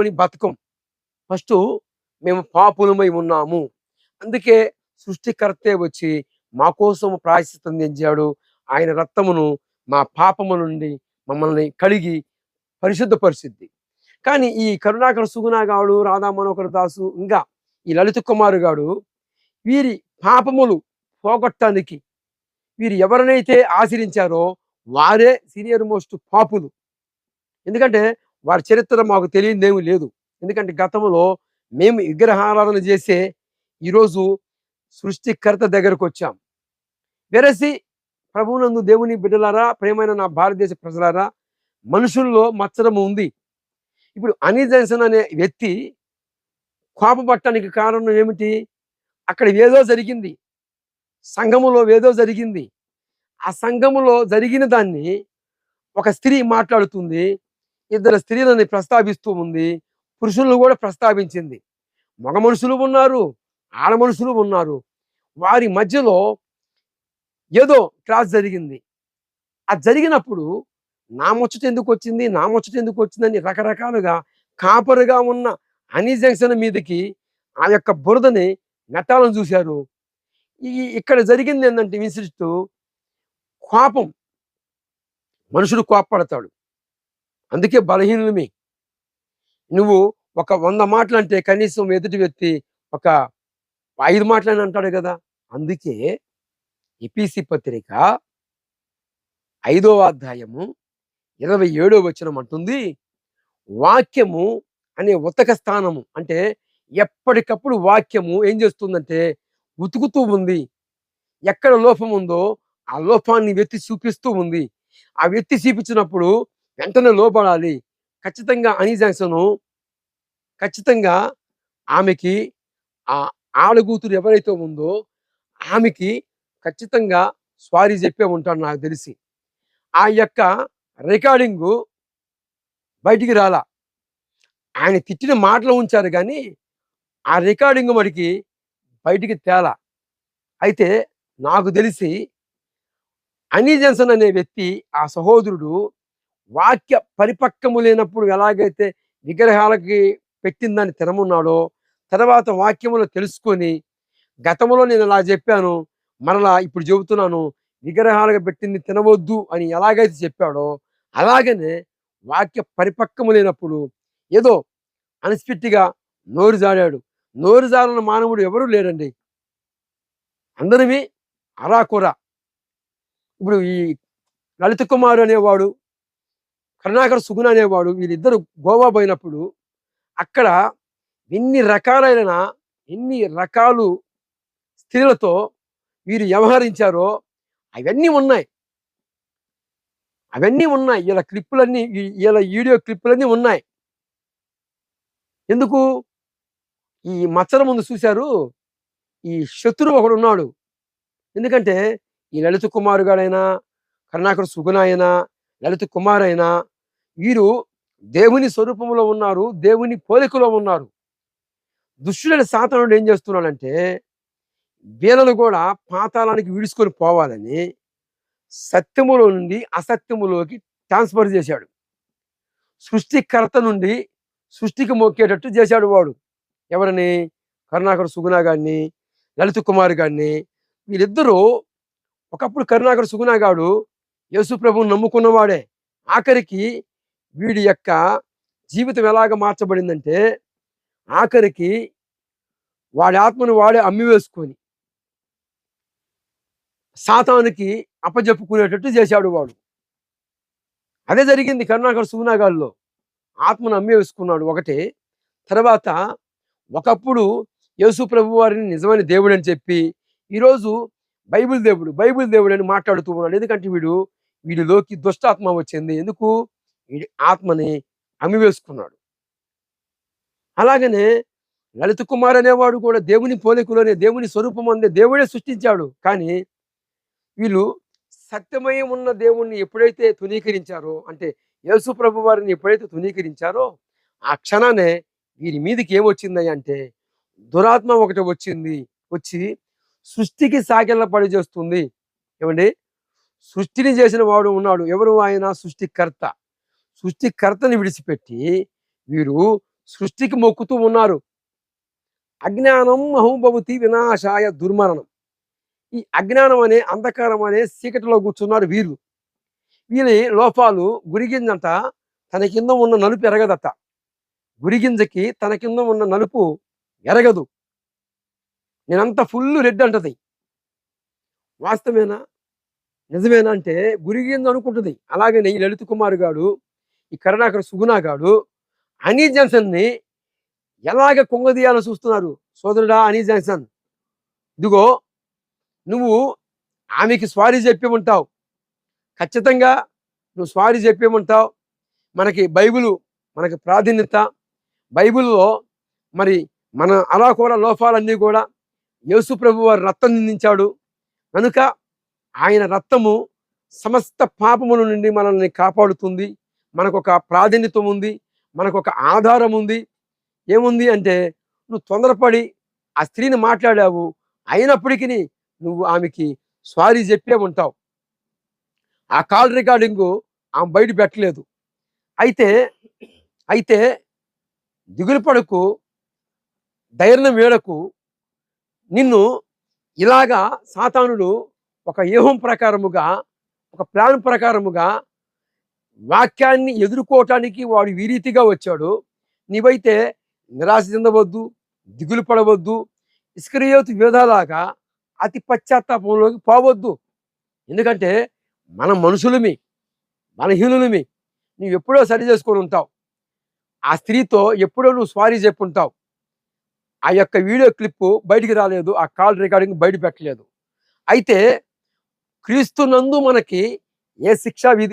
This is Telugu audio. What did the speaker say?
చెప్పుకొని బతకం. ఫస్ట్ మేము పాపులమై ఉన్నాము. అందుకే సృష్టికర్తే వచ్చి మా కోసం ప్రాయశ్చిత్తం తెంచాడు ఆయన రక్తమును మా పాపము నుండి మమ్మల్ని కడిగి పరిశుద్ధపరిచిద్ది కానీ ఈ కరుణాకర సుగుణాగాడు రాధా మనోహర దాసు ఇంకా ఈ లలిత కుమారు గాడు వీరి పాపములు పోగొట్టడానికి వీరు ఎవరినైతే ఆశ్రయించారో వారే సీనియర్ మోస్ట్ పాపులు. ఎందుకంటే వారి చరిత్ర మాకు తెలియదేమీ లేదు. ఎందుకంటే గతంలో మేము విగ్రహారాధన చేసే ఈరోజు సృష్టికర్త దగ్గరకు వచ్చాం. వెరసి ప్రభువునందు దేవుని బిడ్డలారా ప్రేమైన నా భారతదేశ ప్రజలారా మనుషుల్లో మచ్చరం ఉంది. ఇప్పుడు అనీ జన్సన్ అనే వ్యక్తి కోపపట్టడానికి కారణం ఏమిటి? అక్కడ ఏదో జరిగింది. సంఘములో ఏదో జరిగింది. ఆ సంఘములో జరిగిన దాన్ని ఒక స్త్రీ మాట్లాడుతుంది. ఇద్దరు స్త్రీలని ప్రస్తావిస్తూ ఉంది. పురుషులను కూడా ప్రస్తావించింది. మగ మనుషులు ఉన్నారు ఆడ మనుషులు ఉన్నారు. వారి మధ్యలో ఏదో క్రాస్ జరిగింది. అది జరిగినప్పుడు నా ముచ్చట ఎందుకు వచ్చింది నా ముచ్చట ఎందుకు వచ్చిందని రకరకాలుగా కాపరుగా ఉన్న అనీ జంక్షన్ మీదకి ఆ యొక్క బురదని నెట్టాలని చూశారు. ఈ ఇక్కడ జరిగింది ఏంటంటే ఇన్సిడెంట్ కోపం. మనుషుడు కోపడతాడు అందుకే బలహీనమే నువ్వు ఒక వంద మాటలు అంటే కనీసం ఎదుటి వ్యక్తి ఒక ఐదు మాటలని అంటాడు కదా. అందుకే ఎపిసి పత్రిక ఐదవ అధ్యాయము ఇరవై ఏడో వచనం అంటుంది వాక్యము అనే ఉతక స్థానము అంటే ఎప్పటికప్పుడు వాక్యము ఏం చేస్తుందంటే ఉతుకుతూ ఉంది. ఎక్కడ లోపం ఉందో ఆ లోపాన్ని వ్యక్తి చూపిస్తూ ఉంది. ఆ వ్యక్తి చూపించినప్పుడు వెంటనే లోపడాలి. ఖచ్చితంగా అనీ జాన్సన్ ఖచ్చితంగా ఆమెకి ఆ ఆడగూతురు ఎవరైతే ఉందో ఆమెకి ఖచ్చితంగా స్వారీ చెప్పే ఉంటాడు నాకు తెలిసి. ఆ యొక్క రికార్డింగు బయటికి రాలా. ఆయన తిట్టిన మాటలు ఉంచారు కానీ ఆ రికార్డింగ్ మడికి బయటికి తేలా. అయితే నాకు తెలిసి అనీ జన్సన్ అనే వ్యక్తి ఆ సహోదరుడు వాక్య పరిపక్వము లేనప్పుడు ఎలాగైతే విగ్రహాలకి పెట్టిందని తినమున్నాడో తర్వాత వాక్యములో తెలుసుకొని గతంలో నేను అలా చెప్పాను మరలా ఇప్పుడు చెబుతున్నాను విగ్రహాలుగా పెట్టింది తినవద్దు అని ఎలాగైతే చెప్పాడో అలాగనే వాక్య పరిపక్వము లేనప్పుడు ఏదో అన్స్పిట్టిగా నోరు జాడాడు నోరు జారిన మానవుడు ఎవరూ లేరండి. అందరివి అరాకుర. ఇప్పుడు ఈ లలిత కుమారు అనేవాడు కరుణాకర్ సుగుణ అనేవాడు వీళ్ళిద్దరు గోవా పోయినప్పుడు అక్కడ ఎన్ని రకాలైన ఎన్ని రకాలు స్త్రీలతో వీరు వ్యవహరించారో అవన్నీ ఉన్నాయి. అవన్నీ ఉన్నాయి. ఇలా క్లిప్పులన్నీ ఇలా వీడియో క్లిప్పులన్నీ ఉన్నాయి. ఎందుకు? ఈ మచ్చల ముందు చూశారు? ఈ శత్రువు ఒకడు ఉన్నాడు. ఎందుకంటే ఈ లలిత కుమారు గారైనా కరుణాకర్ సుగుణ అయినా లలిత కుమార్ అయినా వీరు దేవుని స్వరూపంలో ఉన్నారు దేవుని పోలికలో ఉన్నారు. దుష్టుడైన సాతానుడు ఏం చేస్తున్నాడంటే వీళ్ళను కూడా పాతాళానికి విడుచుకొని పోవాలని సత్యములో నుండి అసత్యములోకి ట్రాన్స్ఫర్ చేశాడు. సృష్టికర్త నుండి సృష్టికి మొక్కేటట్టు చేశాడు వాడు. ఎవరిని? కరుణాకర్ సుగుణ గారిని లలిత కుమార్ గారిని. వీళ్ళిద్దరూ ఒకప్పుడు కరుణాకర్ సుగుణ గాడు యేసు ప్రభువుని నమ్ముకున్నవాడే. ఆఖరికి వీడి యొక్క జీవితం ఎలాగ మార్చబడిందంటే ఆఖరికి వాడి ఆత్మను వాడే అమ్మివేసుకొని సాతానికి అప్పజెప్పుకునేటట్టు చేశాడు వాడు. అదే జరిగింది కరుణాకర్ సూనాగాల్లో ఆత్మను అమ్మి వేసుకున్నాడు తర్వాత ఒకప్పుడు యేసు ప్రభు వారిని నిజమైన దేవుడు అని చెప్పి ఈరోజు బైబిల్ దేవుడు బైబిల్ దేవుడు అని మాట్లాడుతూ ఉన్నాడు. ఎందుకంటే వీడు వీడిలోకి దుష్టాత్మ వచ్చింది. ఎందుకు? ఆత్మని అమ్మివేసుకున్నాడు. అలాగనే లలిత కుమార్ అనేవాడు కూడా దేవుని పోలికలోనే దేవుని స్వరూపం అందే దేవుడే సృష్టించాడు. కానీ వీళ్ళు సత్యమయం ఉన్న దేవుణ్ణి ఎప్పుడైతే తునీకరించారో అంటే యేసు ప్రభు వారిని ఎప్పుడైతే తునీకరించారో ఆ క్షణానే వీరి మీదకి ఏమొచ్చింది అంటే దురాత్మ ఒకటి వచ్చింది. వచ్చి సృష్టికి సాకెళ్ళ పడి చేస్తుంది ఏమండి? సృష్టిని చేసిన వాడు ఉన్నాడు. ఎవరు ఆయన? సృష్టికర్త. సృష్టికర్తని విడిచిపెట్టి వీరు సృష్టికి మొక్కుతూ ఉన్నారు. అజ్ఞానం అహంభవతి వినాశాయ దుర్మరణం. ఈ అజ్ఞానం అనే అంధకారం అనే చీకటిలో కూర్చున్నారు వీరు. వీళ్ళ లోపాలు గురిగింజంట తన కింద ఉన్న నలుపు ఎరగదట. గురిగింజకి తన కింద ఉన్న నలుపు ఎరగదు. నేనంత ఫుల్ రెడ్ అంటది. వాస్తవేనా? నిజమేనా అంటే గురిగింజ అనుకుంటుంది అలాగనే ఈ లలిత్ కుమార్ గారు ఈ కరుణాకర్ సుగుణాగాడు. అనీ జన్సన్ని ఎలాగ కుంగదీయాలని చూస్తున్నారు? సోదరుడా అనీ జాన్సన్ ఇదిగో నువ్వు ఆమెకి స్వారీ చెప్పి ఉంటావు ఖచ్చితంగా నువ్వు స్వారీ చెప్పి ఉంటావు మనకి బైబిలు మనకి ప్రాధాన్యత. బైబిల్లో మరి మన అలా కూడా లోపాలన్నీ కూడా యేసు ప్రభు వారి రక్తం నిందించాడు. కనుక ఆయన రక్తము సమస్త పాపముల నుండి మనల్ని కాపాడుతుంది. మనకు ఒక ప్రాధాన్యత ఉంది మనకు ఒక ఆధారం ఉంది ఏముంది అంటే నువ్వు తొందరపడి ఆ స్త్రీని మాట్లాడావు అయినప్పటికీ నువ్వు ఆమెకి సారీ చెప్పే ఉంటావు. ఆ కాల్ రికార్డింగు ఆమె బయట పెట్టలేదు. అయితే అయితే దిగులు పడకు ధైర్యం వేడకు నిన్ను ఇలాగా సాతానుడు ఒక వ్యూహం ప్రకారముగా ఒక ప్లాన్ ప్రకారముగా వాక్యాన్ని ఎదుర్కోవటానికి వాడు వీరీతిగా వచ్చాడు. నీవైతే నిరాశ చెందవద్దు దిగులు పడవద్దు ఇస్కరియోతు వేదాలాగా అతి పశ్చాత్తాపంలోకి పోవద్దు. ఎందుకంటే మన మనుషులమి మనహీనులమి నువ్వు ఎప్పుడో సరి చేసుకొని ఉంటావు. ఆ స్త్రీతో ఎప్పుడో నువ్వు స్వారీ చెప్పుంటావు. ఆ యొక్క వీడియో క్లిప్పు బయటికి రాలేదు ఆ కాల్ రికార్డింగ్ బయట పెట్టలేదు. అయితే క్రీస్తునందు మనకి ఏ శిక్ష విధి